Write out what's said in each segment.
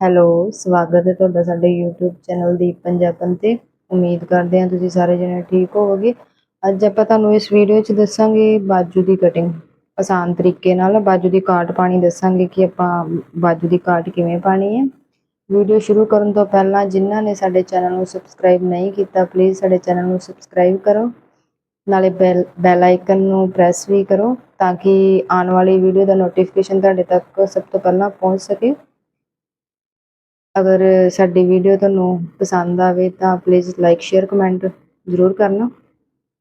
Hello, ਸਵਾਗਤ ਹੈ ਤੁਹਾਡਾ ਸਾਡੇ YouTube ਚੈਨਲ ਦੀਪ ਪੰਜਾਬਨ ਤੇ। ਉਮੀਦ ਕਰਦੇ ਹਾਂ ਤੁਸੀਂ ਸਾਰੇ ਜਣੇ ਠੀਕ ਹੋਵੋਗੇ। ਅੱਜ ਆਪਾਂ ਤੁਹਾਨੂੰ ਇਸ ਵੀਡੀਓ 'ਚ ਦੱਸਾਂਗੇ ਬਾਜੂ ਦੀ ਕਟਿੰਗ ਆਸਾਨ ਤਰੀਕੇ ਨਾਲ ਬਾਜੂ ਦੀ ਕਾਟ ਪਾਣੀ ਦੱਸਾਂਗੇ ਕਿ ਆਪਾਂ ਬਾਜੂ ਦੀ ਕਾਟ ਕਿਵੇਂ ਪਾਣੀ ਹੈ। ਵੀਡੀਓ ਸ਼ੁਰੂ ਕਰਨ ਤੋਂ ਪਹਿਲਾਂ ਜਿਨ੍ਹਾਂ ਨੇ ਸਾਡੇ ਚੈਨਲ ਨੂੰ ਸਬਸਕ੍ਰਾਈਬ ਨਹੀਂ ਕੀਤਾ ਪਲੀਜ਼ ਸਾਡੇ ਚੈਨਲ ਨੂੰ ਸਬਸਕ੍ਰਾਈਬ ਕਰੋ। ਨਾਲੇ ਬੈਲ ਬੈਲ ਆਈਕਨ ਨੂੰ ਪ੍ਰੈਸ ਵੀ ਕਰੋ ਤਾਂ ਕਿ ਆਉਣ ਵਾਲੀ ਵੀਡੀਓ ਦਾ ਨੋਟੀਫਿਕੇਸ਼ਨ ਤੁਹਾਡੇ ਤੱਕ ਸਭ ਤੋਂ ਪਹਿਲਾਂ ਪਹੁੰਚ ਸਕੇ। ਅਗਰ ਸਾਡੀ ਵੀਡੀਓ ਤੁਹਾਨੂੰ ਪਸੰਦ ਆਵੇ ਤਾਂ ਪਲੀਜ਼ ਲਾਈਕ ਸ਼ੇਅਰ ਕਮੈਂਟ ਜ਼ਰੂਰ ਕਰਨਾ।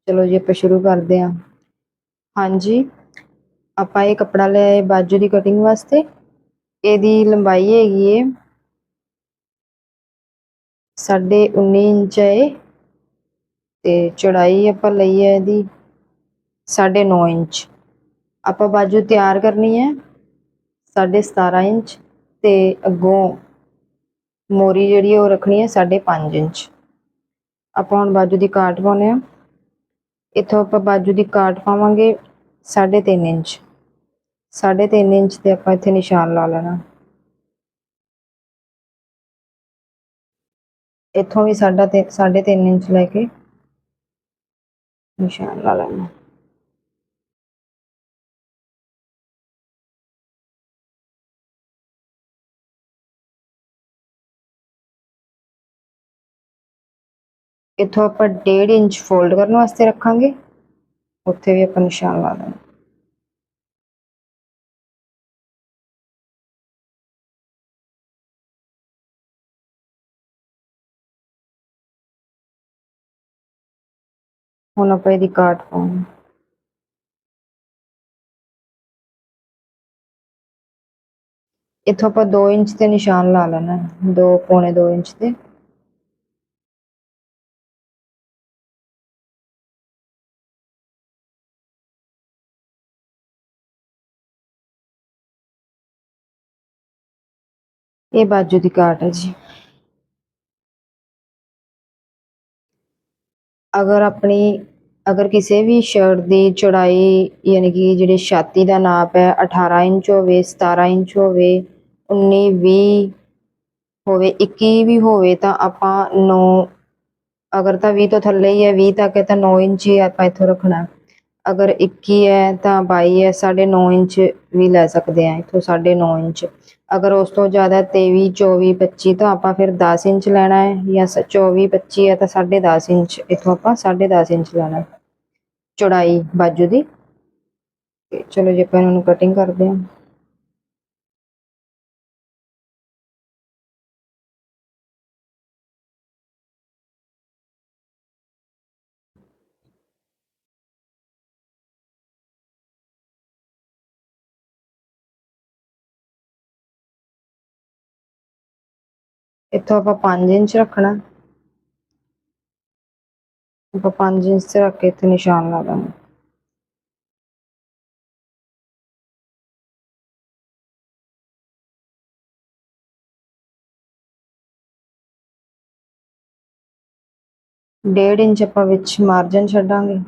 ਚਲੋ ਜੀ, ਆਪਾਂ ਸ਼ੁਰੂ ਕਰਦੇ ਹਾਂ। ਹਾਂਜੀ, ਆਪਾਂ ਇਹ ਕੱਪੜਾ ਲਿਆ ਹੈ ਬਾਜੂ ਦੀ ਕਟਿੰਗ ਵਾਸਤੇ। ਇਹਦੀ ਲੰਬਾਈ ਹੈਗੀ ਹੈ ਸਾਢੇ 19 ਇੰਚ ਹੈ ਤੇ ਚੌੜਾਈ ਆਪਾਂ ਲਈ ਹੈ ਇਹਦੀ ਸਾਢੇ 9 ਇੰਚ। ਆਪਾਂ ਬਾਜੂ ਤਿਆਰ ਕਰਨੀ ਹੈ ਸਾਢੇ 17 ਇੰਚ ਤੇ ਅੱਗੋਂ ਮੋਰੀ ਜਿਹੜੀ ਉਹ ਰੱਖਣੀ ਹੈ 5.5 ਇੰਚ। ਆਪਾਂ ਹੁਣ ਬਾਜੂ ਦੀ ਕਾਟ ਪਾਉਨੇ ਆ। ਇੱਥੋਂ ਆਪਾਂ ਬਾਜੂ ਦੀ ਕਾਟ ਪਾਵਾਂਗੇ 3.5 ਇੰਚ। 3.5 ਇੰਚ ਤੇ ਆਪਾਂ ਇੱਥੇ ਨਿਸ਼ਾਨ ਲਾ ਲੈਣਾ। ਇੱਥੋਂ ਵੀ ਸਾਡਾ ਤੇ 3.5 ਇੰਚ ਲੈ ਕੇ ਨਿਸ਼ਾਨ ਲਾ ਲੈਣਾ। ਇੱਥੋਂ ਆਪਾਂ 1.5 ਇੰਚ ਫੋਲਡ ਕਰਨ ਵਾਸਤੇ ਰੱਖਾਂਗੇ। ਉੱਥੇ ਵੀ ਆਪਾਂ ਨਿਸ਼ਾਨ ਲਾ ਦੇਣਾ। ਹੁਣ ਆਪਾਂ ਇਹਦੀ ਕਾਟ ਪਾਉਣੀ। ਇੱਥੋਂ ਆਪਾਂ 2 ਇੰਚ ਤੇ ਨਿਸ਼ਾਨ ਲਾ ਲੈਣਾ। 2 ਪੌਣੇ 2 ਇੰਚ ਤੇ। ਇਹ ਬਾਜੂ ਦੀ ਕਾਟ ਹੈ ਜੀ। ਅਗਰ ਆਪਣੀ, ਅਗਰ ਕਿਸੇ ਵੀ ਸ਼ਰਟ ਦੀ ਚੌੜਾਈ ਯਾਨੀ ਕਿ ਜਿਹੜੀ ਛਾਤੀ ਦਾ ਨਾਪ ਹੈ 18 ਇੰਚ ਹੋਵੇ 17 ਇੰਚ ਹੋਵੇ 19 20 ਹੋਵੇ 21 ਵੀ ਹੋਵੇ, ਤਾਂ ਆਪਾਂ 9 ਅਗਰ ਤਾਂ 20 ਤੋਂ ਥੱਲੇ ਹੀ ਹੈ 20 ਤੱਕ ਹੈ ਤਾਂ 9 ਇੰਚ ਹੀ ਆਪਾਂ ਇੱਥੋਂ ਰੱਖਣਾ। ਅਗਰ 21 ਹੈ ਤਾਂ 22 ਹੈ 9.5 ਇੰਚ ਵੀ ਲੈ ਸਕਦੇ ਆ ਇੱਥੋਂ 9.5 ਇੰਚ। ਅਗਰ ਉਸ ਤੋਂ ਜ਼ਿਆਦਾ 23 24 25 ਤਾਂ ਆਪਾਂ ਫਿਰ 10 ਇੰਚ ਲੈਣਾ ਹੈ ਜਾਂ 24 25 ਹੈ ਤਾਂ 10.5 ਇੰਚ, ਇੱਥੋਂ ਆਪਾਂ 10.5 ਇੰਚ ਲੈਣਾ ਚੌੜਾਈ ਬਾਜੂ ਦੀ। ਚਲੋ ਜੀ ਆਪਾਂ ਇਹਨਾਂ ਨੂੰ ਕਟਿੰਗ ਕਰਦੇ ਹਾਂ। ਇੱਥੋਂ ਆਪਾਂ 5 ਇੰਚ ਰੱਖਣਾ। ਆਪਾਂ 5 ਇੰਚ ਤੇ ਰੱਖ ਕੇ ਇੱਥੇ ਨਿਸ਼ਾਨ ਲਾ ਦਾਂਗੇ ਡੇਢ ਇੰਚ ਆਪਾਂ ਵਿੱਚ ਮਾਰਜਨ ਛੱਡਾਂਗੇ।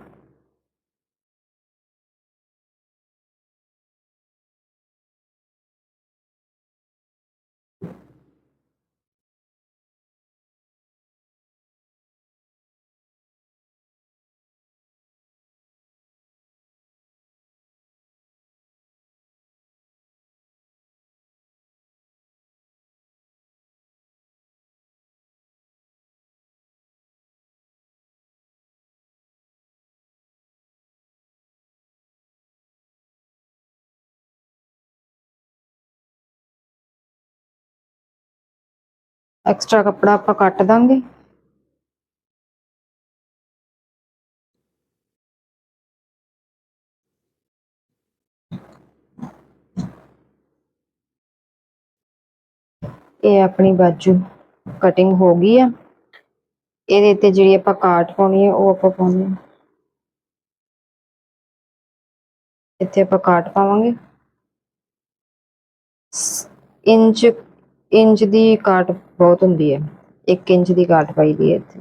ਐਕਸਟਰਾ ਕੱਪੜਾ ਆਪਾਂ ਕੱਟ ਦਾਂਗੇ ਇਹ ਆਪਣੀ ਬਾਜੂ ਕਟਿੰਗ ਹੋ ਗਈ ਆ ਇਹਦੇ ਤੇ ਜਿਹੜੀ ਆਪਾਂ ਕਾਟ ਪਾਉਣੀ ਹੈ ਉਹ ਆਪਾਂ ਪਾਉਣੀ ਹੈ ਇੱਥੇ ਆਪਾਂ ਕਾਟ ਪਾਵਾਂਗੇ ਇੰਚ ਇੰਚ ਦੀ ਕਾਟ ਬਹੁਤ ਹੁੰਦੀ ਹੈ। 1 ਇੰਚ ਦੀ ਕਾਟ ਪਾਈ ਦੀ ਹੈ ਇੱਥੇ।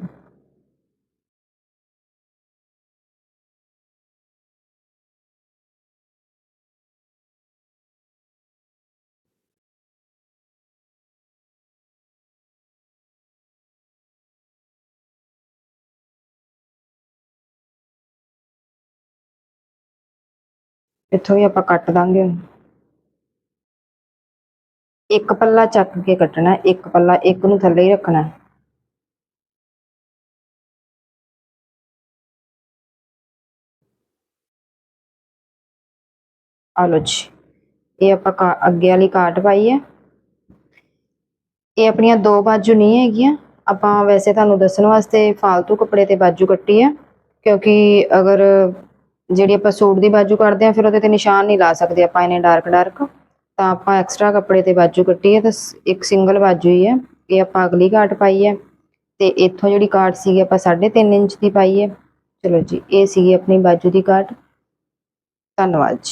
ਇੱਥੋਂ ਵੀ ਆਪਾਂ ਕੱਟ ਦਾਂਗੇ ਇੱਕ ਪੱਲਾ ਚੱਕ ਕੇ ਕੱਟਣਾ, ਇੱਕ ਪੱਲਾ ਇੱਕ ਨੂੰ ਥੱਲੇ ਹੀ ਰੱਖਣਾ। ਹੈ। ਜੀ, ਇਹ ਆਪਾਂ ਕਾ- ਅੱਗੇ ਵਾਲੀ ਕਾਟ ਪਾਈ ਹੈ। ਇਹ ਆਪਣੀਆਂ ਦੋ ਬਾਜੂ ਨਹੀਂ ਹੈਗੀਆਂ। ਆਪਾਂ ਵੈਸੇ ਤੁਹਾਨੂੰ ਦੱਸਣ ਵਾਸਤੇ ਫਾਲਤੂ ਕੱਪੜੇ ਤੇ ਬਾਜੂ ਕੱਟੀ ਹੈ, ਕਿਉਂਕਿ ਅਗਰ ਜਿਹੜੀ ਆਪਾਂ ਸੂਟ ਦੀ ਬਾਜੂ ਕੱਟਦੇ ਆ ਫਿਰ ਉਹਦੇ ਤੇ ਨਿਸ਼ਾਨ ਨਹੀਂ ਲਾ ਸਕਦੇ, ਆਪਾਂ ਇਹਨੇ ਡਾਰਕ ਡਾਰਕ ਤਾਂ ਆਪਾਂ ਐਕਸਟਰਾ ਕੱਪੜੇ ਤੇ ਬਾਜੂ ਕੱਟੀ ਹੈ ਤਾਂ ਇੱਕ ਸਿੰਗਲ ਬਾਜੂ ਹੀ ਹੈ। ਇਹ ਆਪਾਂ ਅਗਲੀ ਕਾਟ ਪਾਈ ਹੈ। ਤੇ ਇੱਥੋਂ ਜਿਹੜੀ ਕਾਟ ਸੀਗੀ ਆਪਾਂ 3.5 ਇੰਚ ਦੀ ਪਾਈ ਹੈ। ਚਲੋ ਜੀ, ਇਹ ਸੀਗੀ ਆਪਣੀ ਬਾਜੂ ਦੀ ਕਾਟ ਧੰਨਵਾਦ ਜੀ।